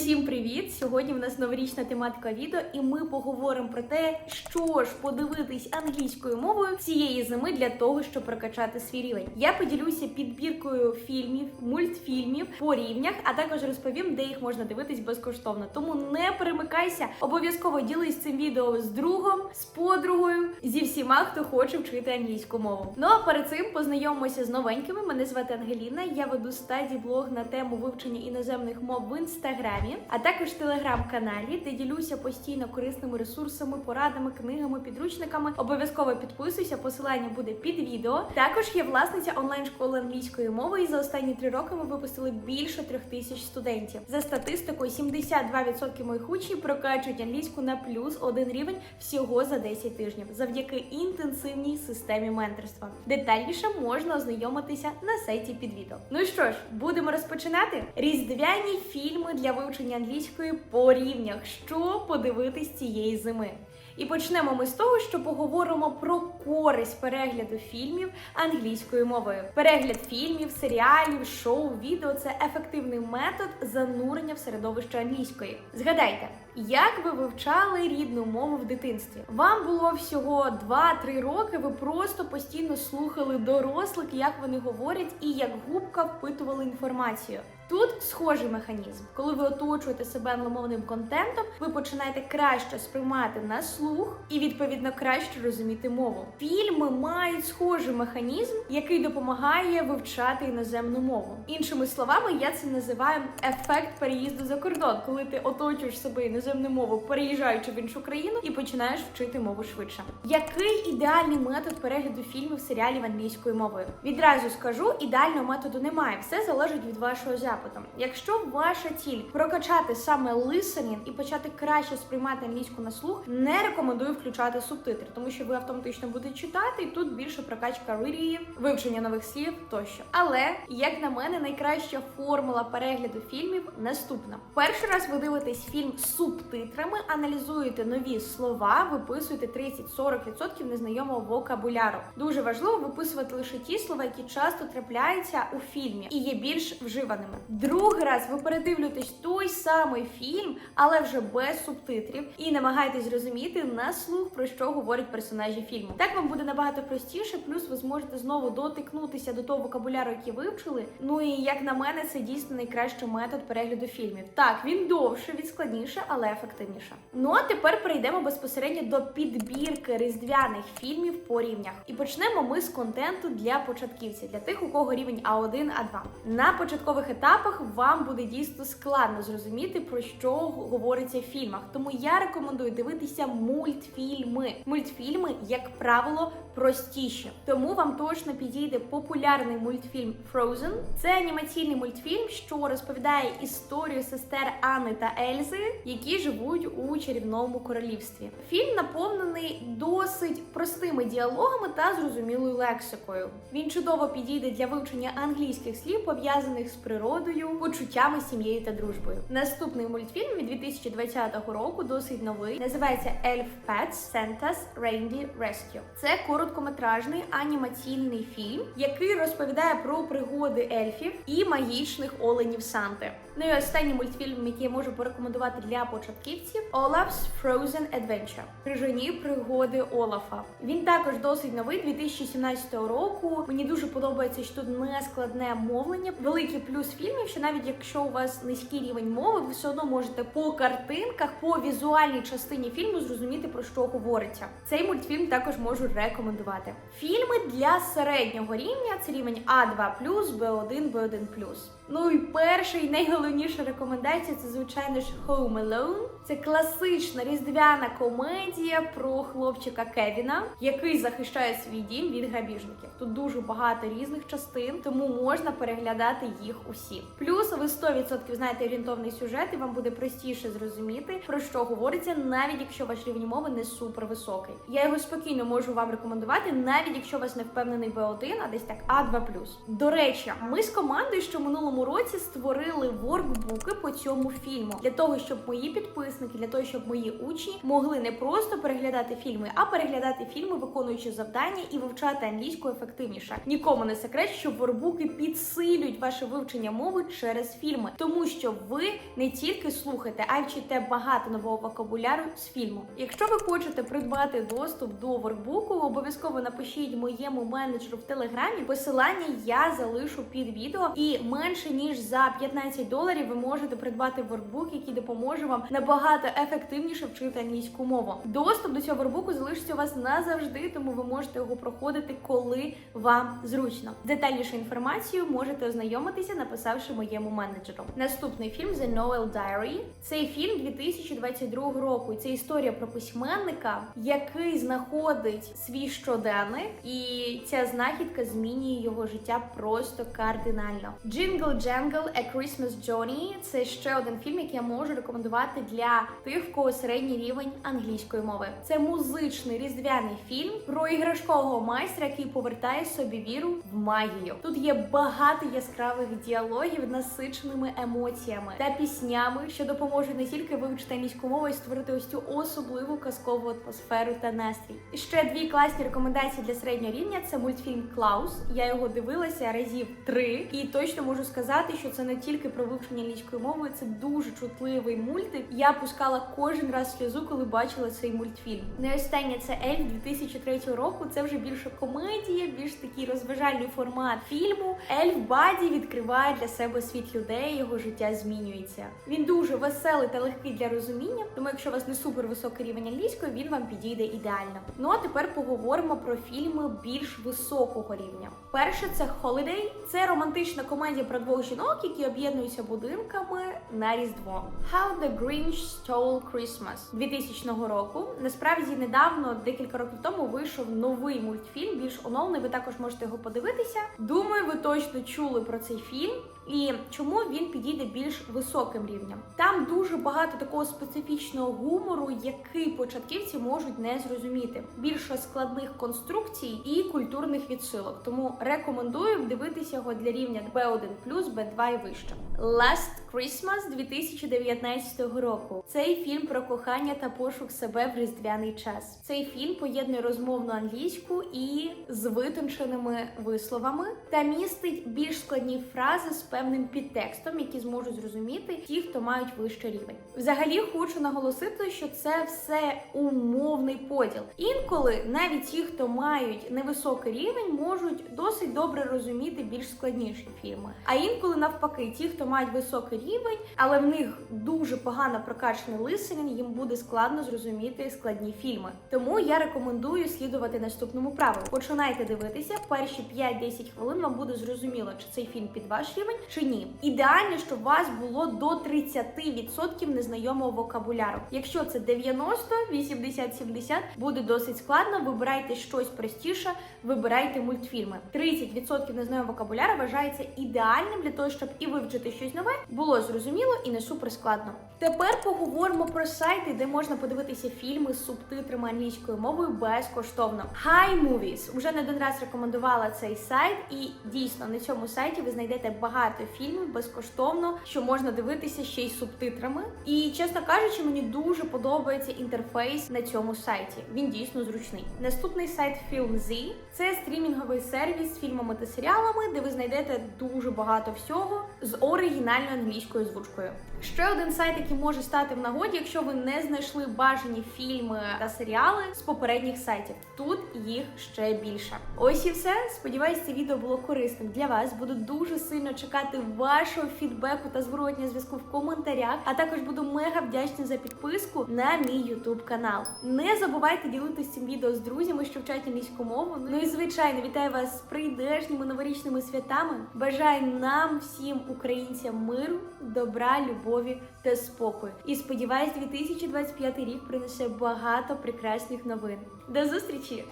Усім привіт! Сьогодні в нас новорічна тематика відео, і ми поговоримо про те, що ж подивитись англійською мовою цієї зими для того, щоб прокачати свій рівень. Я поділюся підбіркою фільмів, мультфільмів по рівнях, а також розповім, де їх можна дивитись безкоштовно. Тому не перемикайся, обов'язково ділись цим відео з другом, з подругою, зі всіма, хто хоче вчити англійську мову. Ну а перед цим познайомимося з новенькими. Мене звати Ангеліна. Я веду стадії блог на тему вивчення іноземних мов в інстаграмі, а також телеграм-каналі, де ділюся постійно корисними ресурсами, порадами, книгами, підручниками. Обов'язково підписуйся, посилання буде під відео. Також є власниця онлайн-школи англійської мови, і за останні три роки ми випустили більше трьох тисяч студентів. За статистикою, 72% моїх учнів прокачують англійську на плюс один рівень всього за 10 тижнів, завдяки інтенсивній системі менторства. Детальніше можна ознайомитися на сайті під відео. Ну що ж, будемо розпочинати. Різдвяні фільми для вивчення англійської по рівнях. Що подивитись цієї зими? І почнемо ми з того, що поговоримо про користь перегляду фільмів англійською мовою. Перегляд фільмів, серіалів, шоу, відео це ефективний метод занурення в середовище англійської. Згадайте, як ви вивчали рідну мову в дитинстві? Вам було всього 2-3 роки. Ви просто постійно слухали дорослих, як вони говорять, і як губка впитували інформацію. Тут схожий механізм. Коли ви оточуєте себе англомовним контентом, ви починаєте краще сприймати на слух і відповідно краще розуміти мову. Фільми мають схожий механізм, який допомагає вивчати іноземну мову. Іншими словами, я це називаю ефект переїзду за кордон, коли ти оточуєш себе іноземну мову, переїжджаючи в іншу країну, і починаєш вчити мову швидше. Який ідеальний метод перегляду фільмів, серіалів англійською мовою? Відразу скажу, ідеального методу немає. Все залежить від вашого запиту. Якщо ваша ціль прокачати саме listening і почати краще сприймати англійську на слух, не рекомендую включати субтитри, тому що ви автоматично будете читати, і тут більше прокачка ридіїв, вивчення нових слів тощо. Але як на мене, найкраща формула перегляду фільмів наступна: перший раз ви дивитесь фільм з субтитрами, аналізуєте нові слова, виписуєте 30-40% незнайомого вокабуляру. Дуже важливо виписувати лише ті слова, які часто трапляються у фільмі і є більш вживаними. Другий раз ви передивлюєтесь той самий фільм, але вже без субтитрів, і намагаєтесь зрозуміти на слух про що говорять персонажі фільму. Так вам буде набагато простіше, плюс ви зможете знову дотикнутися до того вокабуляру, який вивчили. Ну і як на мене, це дійсно найкращий метод перегляду фільмів. Так, він довше, він складніше, але ефективніше. Ну а тепер перейдемо безпосередньо до підбірки різдвяних фільмів по рівнях. І почнемо ми з контенту для початківців, для тих, у кого рівень А1, А2. На початкових етапах вам буде дійсно складно зрозуміти, про що говориться в фільмах. Тому я рекомендую дивитися мультфільми. Мультфільми, як правило, простіші. Тому вам точно підійде популярний мультфільм Frozen. Це анімаційний мультфільм, що розповідає історію сестер Анни та Ельзи, які живуть у чарівному королівстві. Фільм наповнений досить простими діалогами та зрозумілою лексикою. Він чудово підійде для вивчення англійських слів, пов'язаних з природою, почуттями, сім'єю та дружбою. Наступний мультфільм від 2020 року досить новий. Називається Elf Pets Santa's Reindeer Rescue. Це короткометражний анімаційний фільм, який розповідає про пригоди ельфів і магічних оленів Санти. Ну і останній мультфільм, який я можу порекомендувати для початківців Olaf's Frozen Adventure. Крижані пригоди Олафа. Він також досить новий 2017 року. Мені дуже подобається, що тут не складне мовлення. Великий плюс фільмів, що навіть якщо у вас низький рівень мови, ви все одно можете по картинках, по візуальній частині фільму зрозуміти про що говориться. Цей мультфільм також можу рекомендувати. Фільми для середнього рівня це рівень А2+, Б1, Б1+. Ну і перша і найголовніша рекомендація це звичайно ж Home Alone. Це класична різдвяна комедія про хлопчика Кевіна, який захищає свій дім від грабіжників. Тут дуже багато різних частин, тому можна переглядати їх усі. Плюс ви 100% знаєте орієнтовний сюжет, і вам буде простіше зрозуміти про що говориться, навіть якщо ваш рівень мови не супер високий. Я його спокійно можу вам рекомендувати, навіть якщо у вас не впевнений B1, а десь так А2+. До речі, ми з командою, що минулому році створили воркбуки по цьому фільму для того, щоб мої підписники, для того, щоб мої учні могли не просто переглядати фільми, а переглядати фільми, виконуючи завдання і вивчати англійську ефективніше. Нікому не секрет, що воркбуки підсилюють ваше вивчення мови через фільми, тому що ви не тільки слухаєте, а й вчите багато нового вокабуляру з фільму. Якщо ви хочете придбати доступ до воркбуку, обов'язково напишіть моєму менеджеру в телеграмі. Посилання я залишу під відео, і менше ніж за 15 доларів ви можете придбати воркбук, який допоможе вам набагато ефективніше вчити англійську мову. Доступ до цього воркбуку залишиться у вас назавжди, тому ви можете його проходити, коли вам зручно. Детальнішу інформацію можете ознайомитися, написавши моєму менеджеру. Наступний фільм The Noel Diary. Цей фільм 2022 року. Це історія про письменника, який знаходить свій щоденник, і ця знахідка змінює його життя просто кардинально. Jingle Jangle A Christmas Journey – це ще один фільм, який я можу рекомендувати для кого середній рівень англійської мови. Це музичний різдвяний фільм про іграшкового майстра, який повертає собі віру в магію. Тут є багато яскравих діалогів, насиченими емоціями та піснями, що допоможуть не тільки вивчити англійську мову і створити ось цю особливу казкову атмосферу та настрій. І ще дві класні рекомендації для середнього рівня це мультфільм Клаус. Я його дивилася разів три, і точно можу сказати, що це не тільки про вивчення англійської мови, це дуже чутливий мультик. Я пускала кожен раз сльозу, коли бачила цей мультфільм. Не останнє це Ельф 2003 року. Це вже більше комедія, більш такий розважальний формат фільму. Ельф Баді відкриває для себе світ людей, його життя змінюється. Він дуже веселий та легкий для розуміння, тому якщо у вас не супер високий рівень англійської, він вам підійде ідеально. Ну а тепер поговоримо про фільми більш високого рівня. Перше це Holiday. Це романтична комедія про двох жінок, які об'єднуються будинками на Різдво. How the Grinch Stole Christmas 2000 року. Насправді недавно, декілька років тому, вийшов новий мультфільм, більш оновлений. Ви також можете його подивитися. Думаю, ви точно чули про цей фільм. І чому він підійде більш високим рівнем? Там дуже багато такого специфічного гумору, який початківці можуть не зрозуміти. Більше складних конструкцій і культурних відсилок. Тому рекомендую дивитися його для рівня B1+, B2 і вище. Last Christmas 2019 року. Цей фільм про кохання та пошук себе в різдвяний час. Цей фільм поєднує розмовну англійську і з витонченими висловами та містить більш складні фрази з певним підтекстом, які зможуть зрозуміти ті, хто мають вищий рівень. Взагалі хочу наголосити, що це все умовний поділ. Інколи навіть ті, хто мають невисокий рівень, можуть досить добре розуміти більш складніші фільми. А інколи навпаки, ті, хто мають високий рівень, але в них дуже погано прокачаний лисенін, їм буде складно зрозуміти складні фільми. Тому я рекомендую слідувати наступному правилу. Починайте дивитися перші 5-10 хвилин. Вам буде зрозуміло, чи цей фільм під ваш рівень, чи ні. Ідеально, щоб у вас було до 30% незнайомого вокабуляру. Якщо це 90, 80, 70, буде досить складно. Вибирайте щось простіше, вибирайте мультфільми. 30% незнайомого вокабуляру вважається ідеальним для того, щоб і вивчити щось нове, було зрозуміло і не супер складно. Тепер поговоримо про сайти, де можна подивитися фільми з субтитрами англійською мовою безкоштовно. Hi Movies. Уже не один раз рекомендувала цей сайт, і дійсно на цьому сайті ви знайдете багато фільмів безкоштовно, що можна дивитися ще й субтитрами. І чесно кажучи, мені дуже подобається інтерфейс на цьому сайті. Він дійсно зручний. Наступний сайт FilmZ. це стрімінговий сервіс з фільмами та серіалами, де ви знайдете дуже багато всього з оригінальною англійською озвучкою. Ще один сайт, який може стати в нагоді, якщо ви не знайшли бажані фільми та серіали з попередніх сайтів. Тут їх ще більше. Ось і все. Сподіваюсь, це відео було корисним для вас. Буду дуже сильно чекати вашого фідбеку та зворотнього зв'язку в коментарях. А також буду мега вдячна за підписку на мій YouTube канал. Не забувайте ділитися цим відео з друзями, що вчать англійську мову. Ну і звичайно, вітаю вас з прийдешніми новорічними святами. Бажаю нам всім українцям миру, добра, любові та спокою. І сподіваюсь, 2025 рік принесе багато прекрасних новин. До зустрічі!